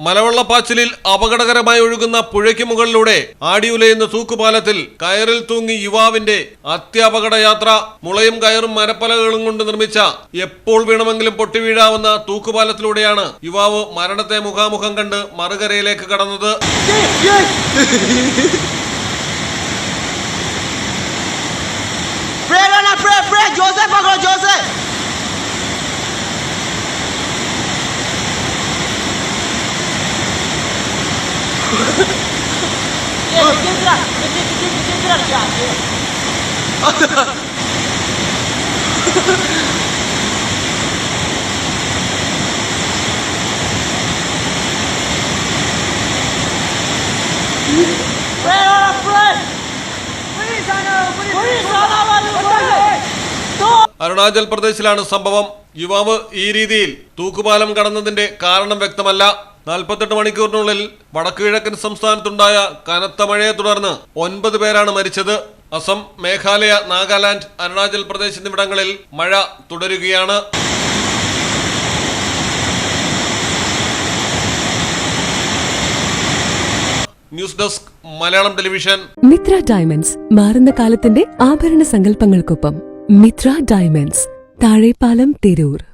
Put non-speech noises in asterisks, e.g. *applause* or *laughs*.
മലവെള്ളപ്പാച്ചിലിൽ അപകടകരമായി ഒഴുകുന്ന പുഴയ്ക്ക് മുകളിലൂടെ ആടിയുലയുന്ന തൂക്കുപാലത്തിൽ കയറിൽ തൂങ്ങി യുവാവിന്റെ അത്യാപകട യാത്ര. മുളയും കയറും മരപ്പലകളും കൊണ്ട് നിർമ്മിച്ച എപ്പോൾ വീണമെങ്കിലും പൊട്ടിവീഴാവുന്ന തൂക്കുപാലത്തിലൂടെയാണ് യുവാവ് മരണത്തെ മുഖാമുഖം കണ്ട് മറുകരയിലേക്ക് കടന്നത്. *laughs* അരുണാചൽ പ്രദേശിലാണ് സംഭവം. യുവാവ് ഈ രീതിയിൽ തൂക്കുപാലം കടന്നതിന്റെ കാരണം വ്യക്തമല്ല. നാൽപ്പത്തെട്ട് മണിക്കൂറിനുള്ളിൽ വടക്കുകിഴക്കൻ സംസ്ഥാനത്തുണ്ടായ കനത്ത മഴയെ തുടർന്ന് ഒൻപത് പേരാണ് മരിച്ചത്. അസം മേഘാലയ നാഗാലാൻഡ് അരുണാചൽ പ്രദേശ് എന്നിവിടങ്ങളിൽ മഴ തുടരുകയാണ്. News desk Malayalam television. Mithra diamonds മാറുന്ന കാലത്തിന്റെ ആഭരണ സങ്കല്പങ്ങൾക്കൊപ്പം മിത്ര ഡയമണ്ട്സ് താഴെപ്പാലം തിരൂർ.